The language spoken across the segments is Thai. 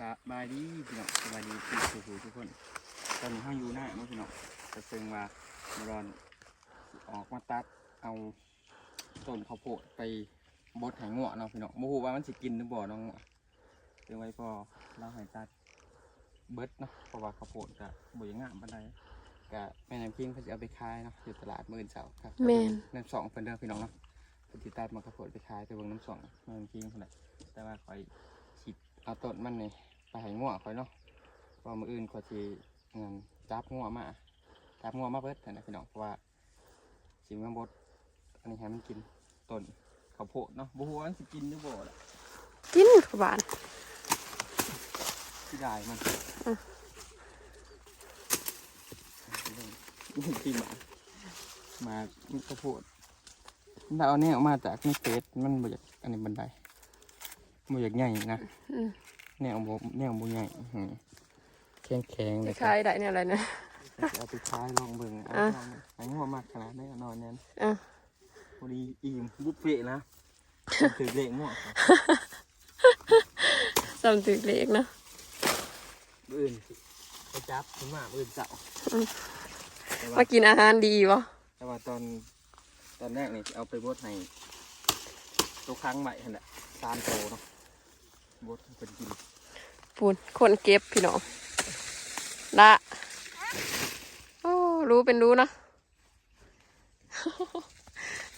สบายดีพี่น้องสบายดีพี่สู่ทุกคนตอนนี้ห้าอยู่หน้าเมื่อพี่น้องจะเชิงว่าบรอนออกมาตัดเอาต้นข้าวโพดไปบดใหายงวเนาะพี่น้องโมโหว่ามันสิกินหรือบ่เน้องเดี๋ยวไว้พอเราใหายตัดเบิดเนาะเพราะว่าข้าวโพดก็บ่อยางงามปานใดก็แม่น้ำพิงเขาจะเอาไปขายเนาะอยู่ตลาดมื่นเสาร์ครับแม่นน้ำสองเพิ่นเด้อพี่น้องเนาะเพิ่นสิตัดมาข้าวโพดไปขายไปเบิ่งน้ำสองแม่น้ำพิงเพิ่นน่ะแต่ว่าคอยคิดเอาต้นมันนี่ ไปให้งัวคอยเนาะเพราะมืออื่นก็สิเงินจับงัวมาจับงัวมาเบิดนั่นนะพี่น้องเพราะว่าสิมาบดอันนี้ให้มันกินต้นข้าวโพดเนาะบ่ฮู้ว่ามันสิกินหรือบ่ล่ะกินขบานสิได้มันอะนี่ที่มามาข้าวโพดถ้าเอาเนี่ยออกมาจากนี่เฟสมันบ่อยากอันนี้บันไดบ่อยากใหญ่นะอืม แนวบ่แนวบ่ใหญ่อื้อหือแข็งแข็งๆเลยคล้ายๆได้เนี่ยอะไรนะ เอาไปท้ายลองเบิ่งเอาอะ ลองไอ้หัวมากขนาดนี้นอนเนี่ยอะพอดีอิ่มบุฟเฟ่ต์นะถือเละง่วงครับสำตึกเล็กเนาะมื้ออื่นไปจับถึงมามื้ออื่นเจ้าอืมแต่มาว่ากินอาหารดีวะแต่ว่าตอนตอนแรกนี่สิเอาไปบดให้ตัวครั้งใหม่หั่นแหละสามโตเนาะบดให้เป็นกิน ปูนคนเก็บพี่น้องละโอ้รู้เป็นรู้นะ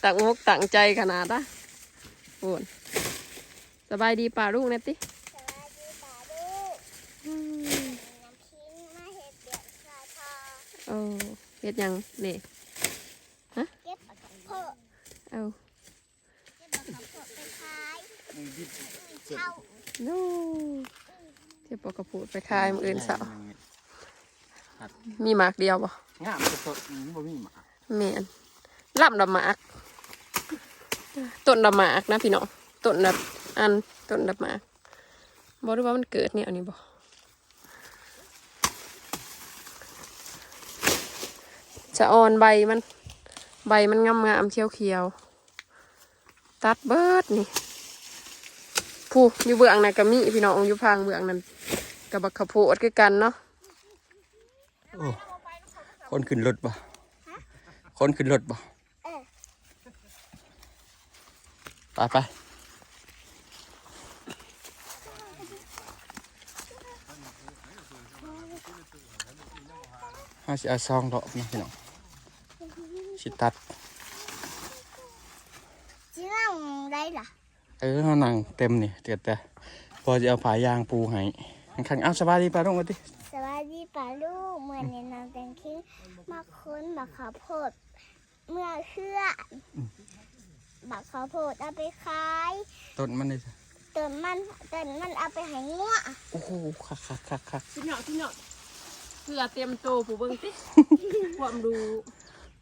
ตักมุกตั้งใจขนาดนะปูนสบายดีป่าลูกเนตติสวัสดีป่าลูกอืมน้ำพิงมาเห็ดเดือดสาทอโอ้เฮ็ดหยังเน่เก็บผักโพดเอาเก็บผักโพดไปขายมือดิบเช่าโน่เทียบ ปกระพูดไปขายมืออื่นเสาร์มีหมากเดียวบ่งามสดๆอืมบ่มีหมาแม่นล่ำดำหมากต้นดำหมากนะพี่น้องต้นแบบอันต้นดำหมากบอกด้วยว่ามันเกิดเนี่ยอันนี้บอกจะอ่อนใบมัน ใบมันงามงามๆเขียวเขียวๆตัดเบิดนี่ ผู้อยู่เบื้องน่ะก็มีพี่น้องอยู่พางเบื้องนั้นกับบักขะโพดคือกันเนาะโอ้คนขึ้นรถบ่คนขึ้นรถบ่เออไปไปห้าสิเอาซองดอกนะพี่น้องสิตัด จีนั่งได้ล่ะ เออเขานั่งเต็มนี่เกิดแต่พอจะเอาผายางปูให้ข้างๆเอาสบายดีป่ะลงมาดิสวัสดีป่าลูกเมื่อในน้ำแตงคิงมาค้นบักข้าวโพดเมื่อเชื่ออบักข้าวโพดเอาไปขายต้นมันนี่ต้นมันต้นมันเอาไปให้งัวโอ้โหคักคักคักคักพี่น้องพี่น้องเพื่อเตรียมโตผู้เบิ่งติความดู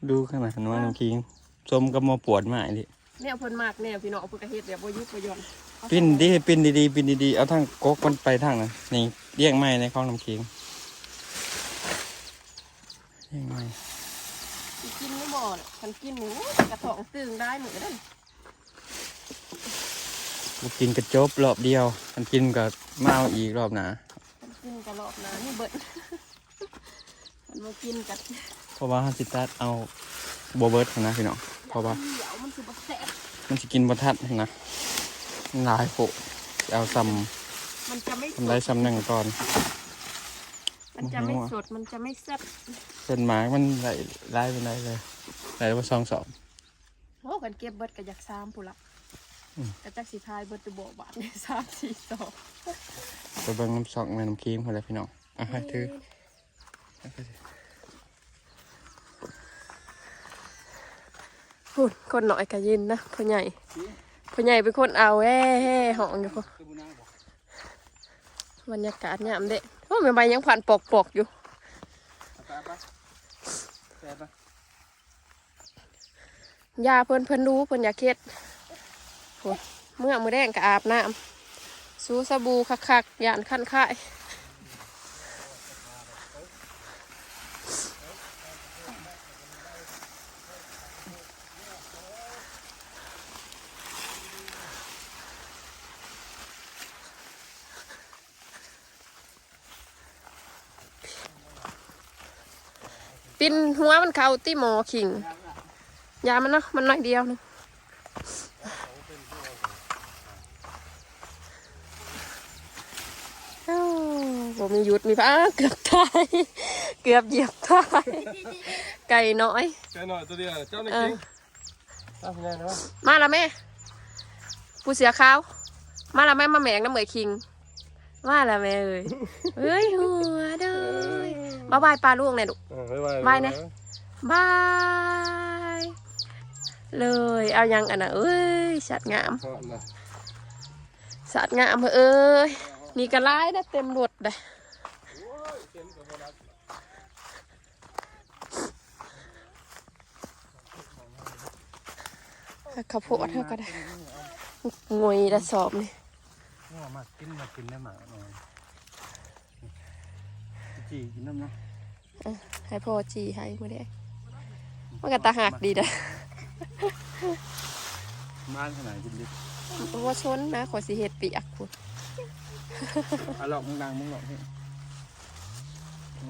ดูขนาดนั้นว่าน้ำคิงสมกับมาปวดมากดิ แนวเพิ่นมากแนวพี่น้องเพิ่นก็เฮ็ดแบบบ่ยุบบ่หย่อนปิ้นดิปิ้นดีๆปิ้นดีๆเอาทางกกมันไปทางนั้นนี่เลี้ยงไม้ในคลองน้ำคิงเลี้ยงไม้สิกินไม่บ่น่ะคันกินหนูกระท้องตึงได้เหมือนกันกูกินกระจบรอบเดียว มันกินกับมาเอาอีกรอบหนาคันกินกระรอบหนานี่เบิดคันบ่กินกัเพราะว่าฮันสิตัดเอาโบเบิร์ตนะพี่น้องเพราะว่าเดี๋ยวมันสิบ่แซ่บ มันจะกินบทัดนะมันหลายโปะเอาซ้มันจะไม่ำสทำได้ดซ้ำหนึ่งก่อนมันจะไม่สดมันจะไม่แซ่บส่วนหมากมันไหลไล่ไปไหนเลยไหลไปสองสอง โอ้กันเก็บเบิดก็อยากซ้ำพุ่นละอืม กระจักสิทายเบิดจะบอกบาทนี่3 4 2ไปเบิ่งน้ำสองแม่น้ำครีมคนละพี่น้องอะให้ถือ พูดคนหน่อยก็ยินนะพ่อใหญ่พ่อใหญ่เป็นคนเอาแฮ่แฮ่ห้องอยู่พ่อบรรยากาศยามเด็กโอ้แม่ใบยังผ่านปอกปอกๆอยู่ยาเพิ่นเพิ่นรู้เพิ่นอยากเฮ็ดเมื่อมือแดงก็อาบน้ำสูสบู่คักๆยานขั้นค่าย ปินหัวมันเข้าที่หมอขิงยามันเนาะมันน้อยเดียวนึงเอ้าบ่มีหยุดมีพะอ้าเกือบตายเกือบเหยียบตายไก่น้อยแกหน่อยตัวเดียวเจ้าในเอจอริงตามพยานนะว่ามาละแม่ผู้เสียขาวมาละแม่มาแหมงน้ำเหมยคิงมาละแม่เอ้ยเอ้ยหัวเด้ย บ๊ายบายปลาลูกเนี่ยลูก เออบ๊ายบายบายนะ บาย เลยเอายังอันน่ะเอ้ยสัตว์งามเพราะนะสัตว์งามเอ้ยนี่กระไล่ได้เต็มรถเลยข้าวโพดเท่าก็ได้งวยได้สอบนี่เนี่ยมากินมากินได้หมาหน่อย จีกินน้ำเนาะให้พ่อจีให้มาได้มันก็ตาหักดีนะบ้านขนาดกินดิว่าชนนะขอสิเห็ดเปียกพูดเอาหลอกมึงดังมึงหลอกให้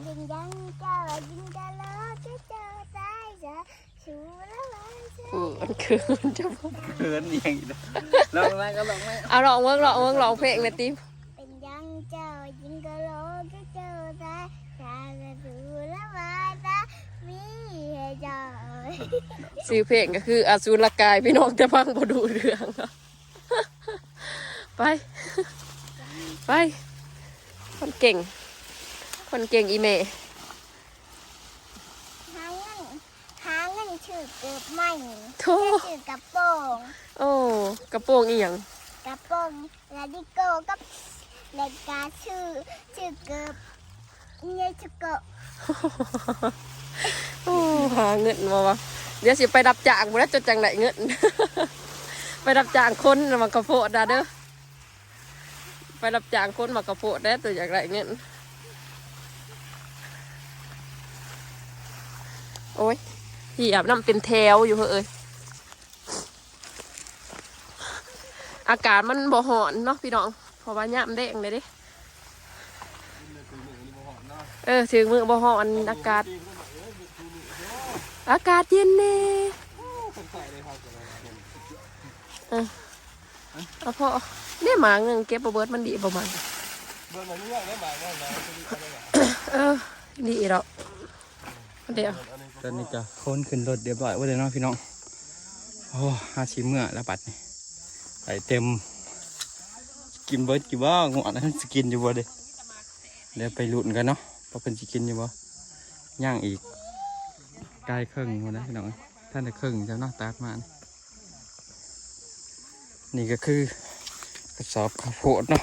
เป็นยังเจ้ายิงจะล้อจะเจอตายจะชูแล้วว่าจะเออมันคือจะบอกเขินเองอีกแล้วลองไหมก็ลองไหมเอาลองเวิร์กลองเวิร์กลองเพลงหนะติ๊บ เป็นยังเจ้ายิงจะล้อจะเจอตายจะจะชูแล้วว่าจะมีให้เจ้า ซื้อเพลงก็คือ อสูรกายพี่น้องจะฟังบ่ดูเรื่องอะไป ไป คนเก่ง คนเก่งอีเมหาเงินหาเงินชื่อเกือบไม่โธชื่อกระโปรงโอ้กระโปรงอีหยังกระโปรงลาดิโก้กับเล็กกาชื่อชื่อเกือบเนี่ยชื่อเกบโอ้ หาเงินมาวะเดี๋ยวสิไปรับจ้างบ่แล้จะจังไหนเงิน ไปรับจ้างคนมากระโพดดาเด้อไปรับจ้างคนมากระโพดได้ตัวอย่างไรเงินโอ้ยเหียบน้ำเป็นแถวอยู่เฮ้ยเอ้ยอากาศมันบ่ฮ้อนเนาะพี่น้องเพราะว่าย่ำแดงเลยดิเออถึงมือบ่ฮ้อนอากาศ อากาศเย็นเน่เออเอาพอเนี่ยหมาเงินเก็บบ่เบิดมันดีประมาณเบิ่งมาเรื่อยได้หมายว่านะจะมีอะไรบ้างเออดีหรอกเดี๋ยวตอนนี้จะค้นขึ้นรถเรียบร้อยไว้เลยเนาะพี่น้องโอ้หาชิเมื่อแล้วปัดนี่ใส่เต็ม กินเบิร์ดกี่บ้างหัวนั้นสกินอยู่บ่เด้เดี๋ยวไปลุ้นกันเนาะว่าเป็นสกินอยู่บ่ย่างอีกใกล้ครึ่งหมดแล้วพี่น้องท่านจะครึ่งจะเนาะตัดมานี่นี่ก็คือกระสอบข้าวโพดเนาะ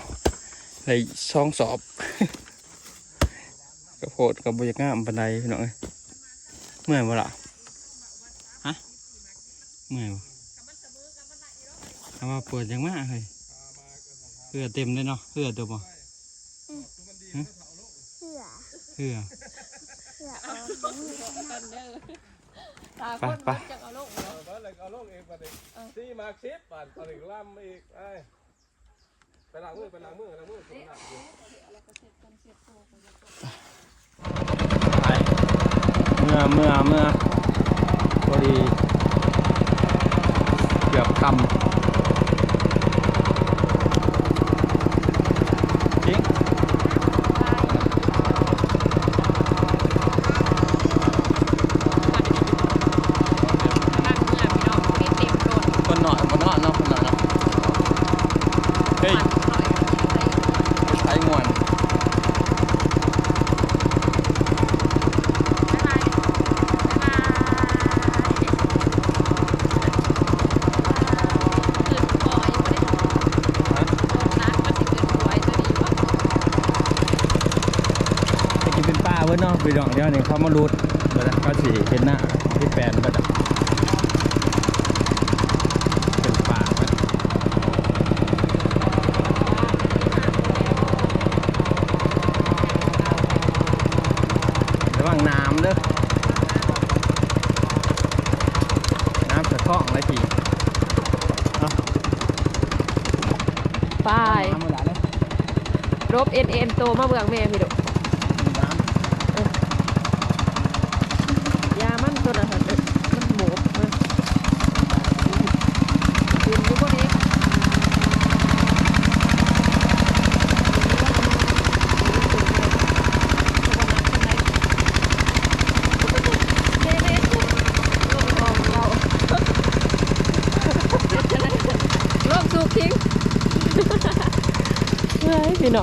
ในช่องสอบข้าวโพดกับบรยากาศบันไดพี่น้องเอ้ยเมื่อยบ่ล่ะฮะเมื่อยบ่เอามาเปิดยังมาเฮ้ยเหือเต็มเลยเนาะเหือตัวบ่เสื้อเหือ เสื้อออก ไปไปเอาเลยเอาลงเองไปดิซีมาชิปปั่นตอนอีกล่ำอีกไอ้ไปล้างมือไปล้างมือล้างมือไปล้างมือไปเมื่อเมื่อเมื่อพอดีเกือบคำจริง คนหน่อยคนหน่อยเนาะคนหน่อยเนาะเฮ้ยไปใช้งวนไปกินเป็น ป้าเว้ยเนาะไปดองเดียวนี่เขามารูดเดี๋ยวนะเขาสิเห็นหน้าที่แฟนก็จะเป็นป้าเว้ยระวังน้ำเด้อน้ำสะท้องไรทีไปน้ำมันไหลเลยรบเอ็นเอ็นโตมาเบืองแม่พี่ดุ น้ำ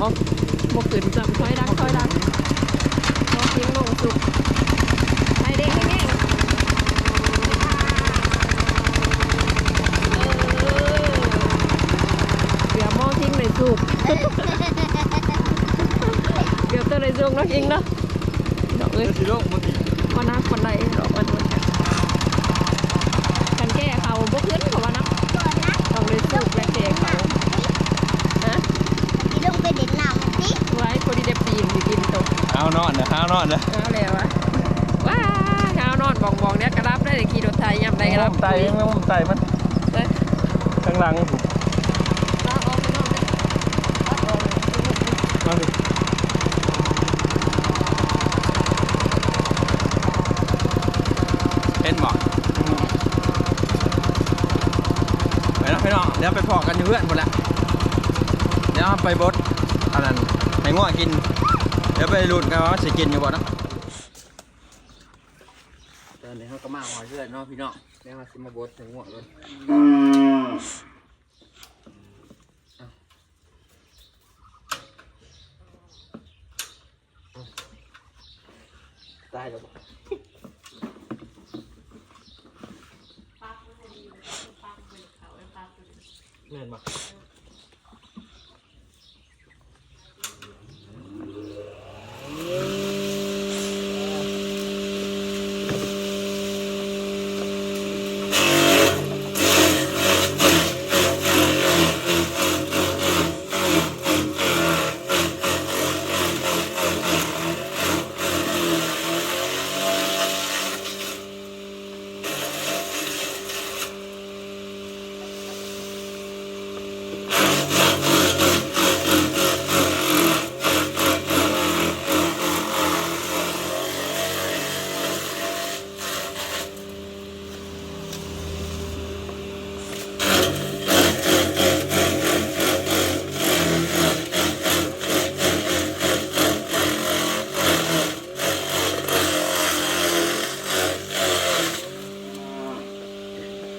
องบกขึ้นจับถอยดังถอยดังมองทิ้งลงสุกไปเด็กให้แง่งเออเดี๋ยวมองทิ้งในสุกเดี๋ยวตัวในสุกเนาะยิงเนาะดอกเอ้ย สิโลกบ่ติ มานักคนใดดอกมันกันแก้เขาบกขึ้นเขาว่านะ ก่อนนะ ต้องเลยสุกและแก้เขาฮะ พี่ลงไปเด็ดน้ำมันสิ ไว้คนที่ได้ปีนอยู่กินตก เอา นอนเด้อเอานอนเด้อเอาแล้ววะว้าเช้านอนบองบองเนี่ยกระดับได้ขี่รถไถยำได้กระดับไตมันไตมันเอ้ยข้างหลังลากออกไปนอกเลยลากออกเลยมาสิเป็นบ่ไปเนาะไปเนาะเดี๋ยวไปพอกันอยู่เพื่อนพุ่นละเดี๋ยวไปบดอันนั้นให้ง่วงกิน เดี๋ยวไปลุ้นกันว่าสิกินอยู่บ่เนาะตอนนี้เขาก็มาหอยเพื่อนเนาะพี่น้องเดี๋ยวเราสิมาบดให้ง่วงเลยตายแล้วบ่แม่นบ่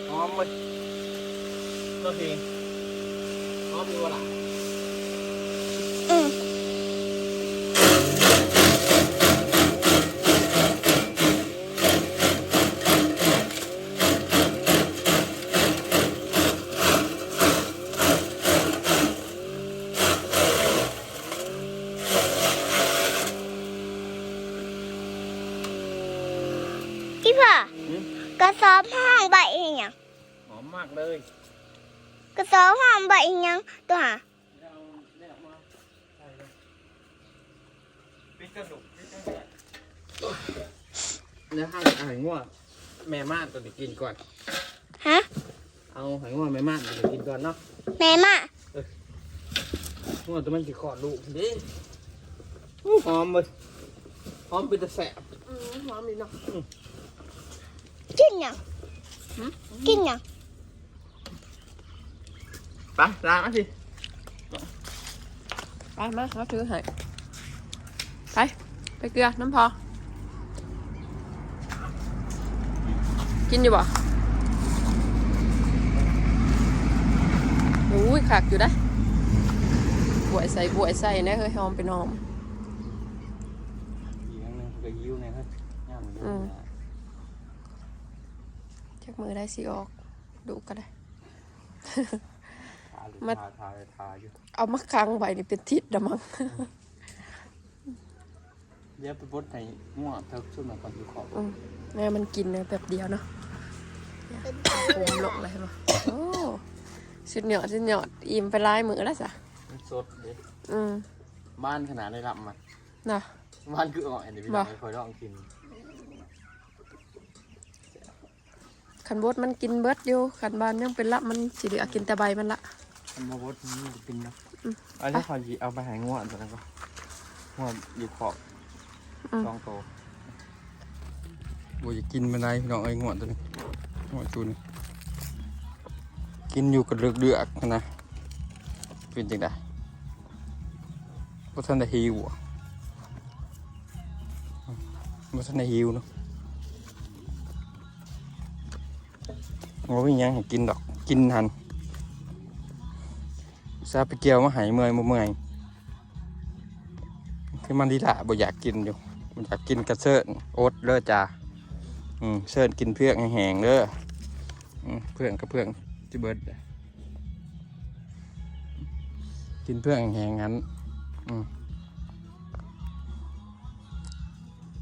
หอมเลยตัวทีหอมอยู่บ่ล่ะ อืม พี่พ่อกระสอบห้องใบอีหยัง หอมมากเลย กระสอบห้องใบอีหยังตัวหา ปิดกระดูกปิดกระดูกแล้วห้าเอาหอยง่วงแม่ม่านตัวนี้กินก่อนฮะเอาหอยง่วงแม่ม่านตัวนี้กินก่อนเนาะแม่มาง่วงตัวมันสิขอดลูกดิอู้หอมเลยหอมเป็นตะแสบ อืมหอมดีเนาะกินหยังหึกินหยัง ไปล้างเอาสิไปมาเขาถือให้ไป ไปเกลือน้ำพอ กินอยู่บ่อุ้ยขากอยู่ได้บวยใส่บวยใส่นะเฮ้ยหอมเป็นหอมอีกอย่างหนึงก็ยิ้วเนี่ยครับย่างอยู่อืมชักมือได้สิออก ดูก็ได้ทาหรือ มา ทาทาทาอยู่เอามาค้างไว้นี่เป็นทิศดะมั้ง เดี๋ยวไปบดให้ง่วงเท่าชุดมาก่อนอยู่ขอบอืมแม่มันกินเนี่ยแบบเดียวเนาะเป็นตัวผมลงเลยป่ะโอ้ชุดหยอดชุดหยอดอิ่มไปลายมือแล้วจ้ะมันสดเลยอืมบ้านขนาดได้รับมาน่ะบ้านคืออ่อนเดี๋ยวพี่บ่น้องไม่ค่อยลองกินขันบดมันกินเบิดอยู่ขันบานยังเป็นละมันสิเหลือกินแต่ใบมันละทำ มาบดนี่จะเป็นนะอืมอันนี้ขอจีเอาไปใหายง่วงตัวนั้นก็ง่วงอยู่ขอบอืมสองโตบูจะกินไปไหนพี่น้องเอ้ยง่วงตัวนี้ง่วงตัวนี้กินอยู่กับเลือกเลือกๆนะเป็นจังไดบ่ทันได้หิวอะบ่ทันได้หิวเนาะบ่มีหยังให้กินดอกกินหัน ซาไปเกี่ยวมาหายเมื่อยบ่เมื่อยคือมันดีละบ่อยากกินอยู่มันอยากกินกระเซิร์นโอ๊ตเด้อจ้าอืมเซิร์นกินเพื่องแห้งเด้อเพื่องกับเพื่องจิเบิดกินเพื่องแห้งงั้นอืม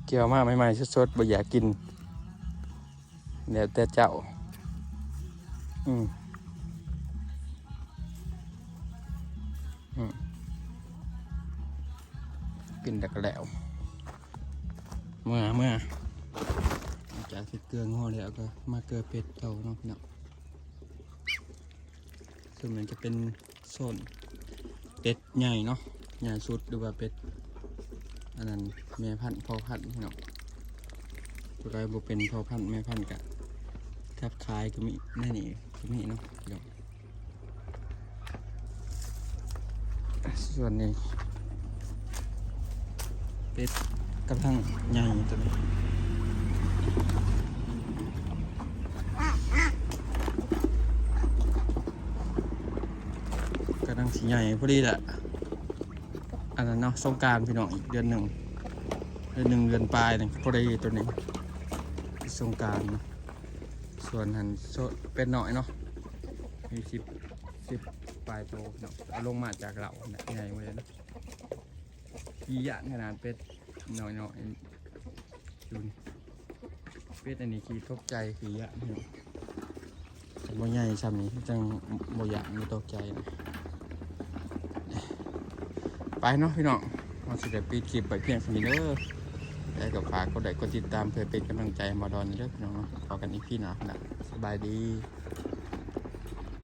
เกี่ยวมาใหม่ๆสดๆบ่อยากกินเดี๋ยวแต่เจ้า อืม กินแต่ก็แล้ว เมื่อเมื่อจากที่เกลืองห่อแล้วก็มาเกลือเป็ดเก่าเนาะพี่น้องส่วนมันจะเป็นโซนเป็ดใหญ่เนาะใหญ่สุดหรือว่าเป็ดอันนั้นแม่พันธุ์พ่อพันธุ์พี่น้องตัวใดบ่เป็นพ่อพันธุ์แม่พันธุ์กะทับคายก็มีแน่นี่ก็มีเนาะพี่น้องส่วนนี้ เป็ดกำลังใหญ่ตัวนี้กำลังสีใหญ่พอดีแหละอันนั้นเนาะสงการพี่น้องอีกเดือนหนึ่งเดือนหนึ่งเดือนปลายนี่พอดีตัวนี้สงการส่วนหันเป็นหน่อยเนาะมีสิบสิบปลายโตเนาะลงมาจากเหล่าใหญ่เลยนะ กี่ยานขนาดเป็ดน้อยๆดูนี่เป็ดอันนี้ขี้ตกใจขี้ยะนี่บ่ใหญ่ซ้ำนี้จังบ่อยากมีตกใจนะไปเนาะพี่น้องเราสิได้ปิดคลิปไปเพียงสมิเด้อได้กับฝากกดไลค์กดติดตามเพื่อเป็นกำลังใจมาดอนเด้อพี่น้องเนาะพอกันอีกพี่นานะสบายดี